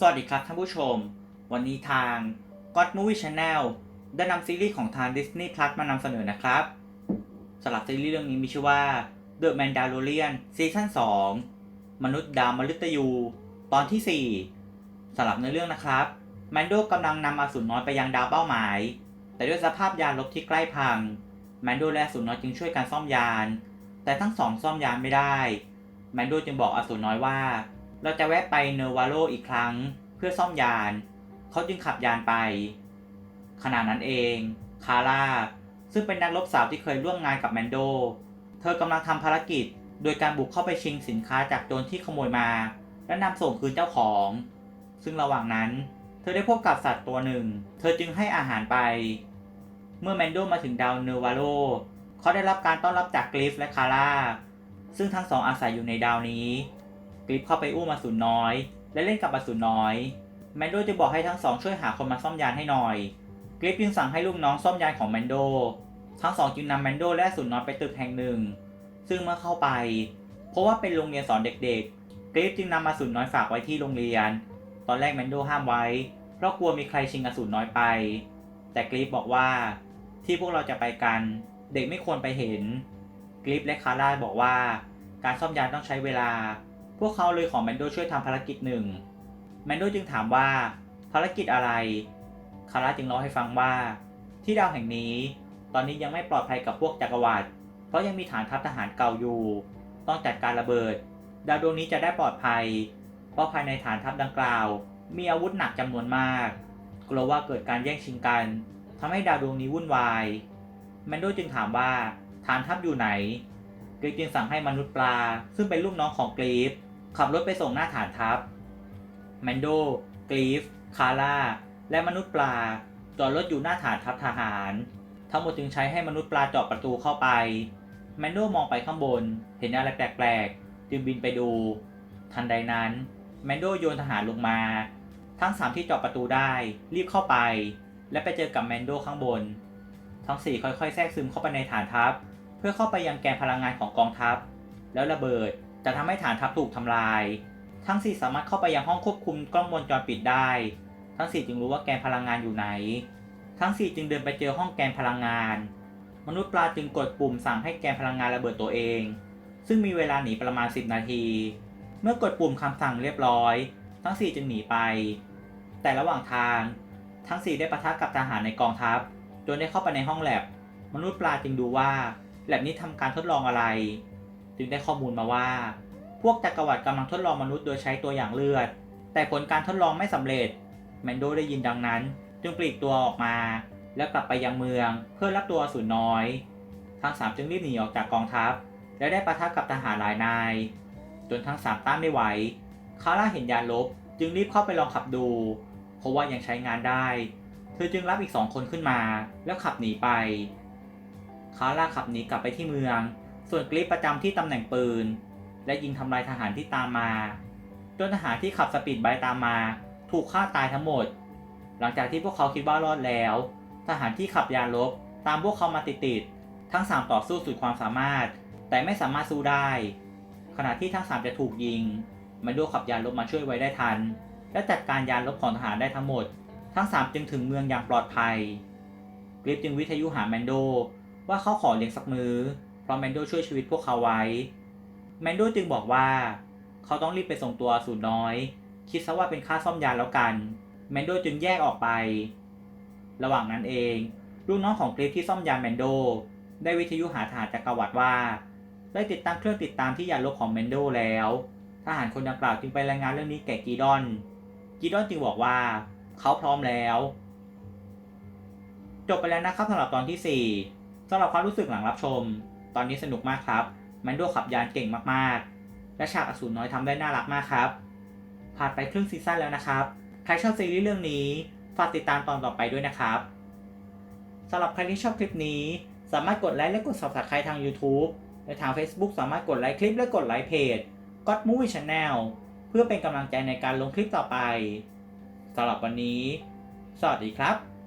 สวัสดีครับท่านผู้ชม วันนี้ทาง God Movie Channel ได้นำซีรีส์ของทาง Disney Plus มานำเสนอนะครับสำหรับซีรีส์เรื่องนี้มีชื่อว่า The Mandalorian ซีซั่น2มนุษย์ดาวมฤตยู ตอนที่ 4สำหรับในเรื่องนะครับแมนโดกำลังนำอสูรน้อยไปยังดาวเป้าหมาย แต่ด้วยสภาพยานลบที่ใกล้พังแมนโดและอสูรน้อยจึงช่วยกันซ่อมยาน แต่ทั้งสองซ่อมยานไม่ได้แมนโดจึงบอกอสูรน้อยว่า เราจะแวะไปเนวาโลอีกครั้งเพื่อซ่อมยาน เขาจึงขับยานไป ขณะนั้นเอง คาร่า ซึ่งเป็นนักรบสาวที่เคยร่วมงานกับแมนโด เธอกำลังทำภารกิจ โดยการบุกเข้าไปชิงสินค้าจากโจรที่ขโมยมา และนำส่งคืนเจ้าของ ซึ่งระหว่างนั้น เธอได้พบกับสัตว์ตัวหนึ่ง เธอจึงให้อาหารไป เมื่อแมนโดมาถึงดาวเนวาโลเขาได้รับการต้อนรับจากกริฟและคาร่าซึ่งทั้งสองอาศัยอยู่ในดาวนี้ กริฟเข้าไปอุ้มอสูรน้อย และเล่นกับอสูรน้อย แมนโดจะบอกให้ทั้งสองช่วยหาคนมาซ่อมยานให้หน่อย กริฟจึงสั่งให้ลูกน้องซ่อมยานของแมนโด ทั้งสองจึงนำแมนโดและสูรน้อยไปตึกแห่งหนึ่ง ซึ่งเมื่อเข้าไป เพราะว่าเป็นโรงเรียนสอนเด็กๆ กริฟจึงนำอสูรน้อยฝากไว้ที่โรงเรียน ตอนแรกแมนโดห้ามไว้ เพราะกลัวมีใครชิงอสูรน้อยไป แต่กริฟบอกว่าที่พวกเราจะไปกันเด็กไม่ควรไปเห็น กริฟและคาร่าบอกว่า การซ่อมยานต้องใช้เวลา พวกเขาเลยขอแมนโดช่วยทำภารกิจหนึ่งแมนโดจึงถามว่าภารกิจอะไร คาร่าจึงเล่าให้ฟังว่า ที่ดาวแห่งนี้ ตอนนี้ยังไม่ปลอดภัยกับพวกจักรวรรดิเพราะยังมีฐานทัพทหารเก่าอยู่ ต้องจัดการระเบิด ดาวดวงนี้จะได้ปลอดภัย เพราะภายในฐานทัพดังกล่าว มีอาวุธหนักจำนวนมาก กลัวว่าเกิดการแย่งชิงกันทำให้ดาวดวงนี้วุ่นวายแมนโดจึงถามว่าฐานทัพอยู่ไหนกรีฟจึงสั่งให้มนุษย์ปลา ซึ่งเป็นลูกน้องของกรีฟ ขับรถไปส่งหน้าฐานทัพแมนโดกรีฟ คาร่า และมนุษย์ปลา จอดรถอยู่หน้าฐานทัพทหาร ทั้งหมดจึงใช้ให้มนุษย์ปลาเจาะประตูเข้าไป แมนโดมองไปข้างบน เห็นอะไรแปลกๆ จึงบินไปดู ทันใดนั้น แมนโดโยนทหารลงมา ทั้งสามที่เจาะประตูได้ รีบเข้าไป และไปเจอกับแมนโดข้างบน ทั้งสี่ค่อยๆ แทรกซึมเข้าไปในฐานทัพ เพื่อเข้าไปยังแกนพลังงานของกองทัพ แล้วระเบิด จะทำให้ฐานทัพถูกทำลาย ทั้ง 4 สามารถเข้าไปยังห้องควบคุมกล้องวงจรปิดได้ ทั้ง 4 จึงรู้ว่าแกนพลังงานอยู่ไหน ทั้ง 4 จึงเดินไปเจอห้องแกนพลังงาน มนุษย์ปลาจึงกดปุ่มสั่งให้แกนพลังงานระเบิดตัวเอง ซึ่งมีเวลาหนีประมาณ 10 นาที เมื่อกดปุ่มคำสั่งเรียบร้อย ทั้ง 4 จึงหนีไป แต่ระหว่างทาง ทั้ง 4 ได้ปะทะกับทหารในกองทัพ จนได้เข้าไปในห้องแลบ มนุษย์ปลาจึงดูว่าแลบนี้ทำการทดลองอะไร จึงได้ข้อมูลมาว่า พวกจักรวรรดิกำลังทดลองมนุษย์โดยใช้ตัวอย่างเลือด แต่ผลการทดลองไม่สำเร็จแมนโดได้ยินดังนั้น จึงปลีกตัวออกมา แล้วกลับไปยังเมืองเพื่อรับตัวสูรน้อย ทั้งสามจึงรีบหนีออกจากกองทัพ และได้ประทะกับทหารหลายนาย จนทั้งสามต้านไม่ไหวคาร่าเห็นยานลบจึงรีบเข้าไปลองขับดู เพราะว่ายังใช้งานได้ เธอจึงรับอีกสองคนขึ้นมา แล้วขับหนีไป คาร่าขับหนีกลับไปที่เมือง ส่วนกริฟประจำที่ตำแหน่งปืน และยิงทำลายทหารที่ตามมาจนทหารที่ขับสปีดไบตามมา ถูกฆ่าตายทั้งหมด หลังจากที่พวกเขาคิดว่ารอดแล้ว ทหารที่ขับยานลบตามพวกเขามาติดๆทั้งสามต่อสู้สุดความสามารถ แต่ไม่สามารถสู้ได้ ขณะที่ทั้งสามจะถูกยิงมันโดขับยานลบมาช่วยไว้ได้ทัน และจัดการยานลบของทหารได้ทั้งหมด ทั้งสามจึงถึงเมืองอย่างปลอดภัยกริฟจึงวิทยุหาแมนโดว่าเขาขอเลี้ยงสักมือ้อ เพราะแมนโดช่วยชีวิตพวกเขาไว้ แมนโดจึงบอกว่า เขาต้องรีบไปส่งตัวสูรน้อย คิดซะว่าเป็นค่าซ่อมยานแล้วกัน แมนโดจึงแยกออกไป ระหว่างนั้นเองลูกน้องของกริฟที่ซ่อมยานแมนโด ได้วิทยุหาทหารจักรวรรดิว่า ได้ติดตั้งเครื่องติดตามที่ยานลบของแมนโดแล้วทหารคนดังกล่าวจึงไปรายงานเรื่องนี้แก่กีดอน กีดอนจึงบอกว่า เขาพร้อมแล้ว จบไปแล้วนะครับสำหรับตอนที่ 4สำหรับความรู้สึกหลังรับชม ตอนนี้สนุกมากครับแมนโดขับยานเก่งมากๆ และฉากอสูรน้อยทำได้น่ารักมากครับ ผ่านไปครึ่งซีซั่นแล้วนะครับ ใครชอบซีรีส์เรื่องนี้ ฝากติดตามตอนต่อไปด้วยนะครับสำหรับใครที่ชอบคลิปนี้ สามารถกดไลค์และกด subscribe ทาง YouTube และทาง Facebook สามารถกดไลค์คลิปและกดไลค์เพจ God Movie Channel เพื่อเป็นกำลังใจในการลงคลิปต่อไปสำหรับวันนี้ สวัสดีครับ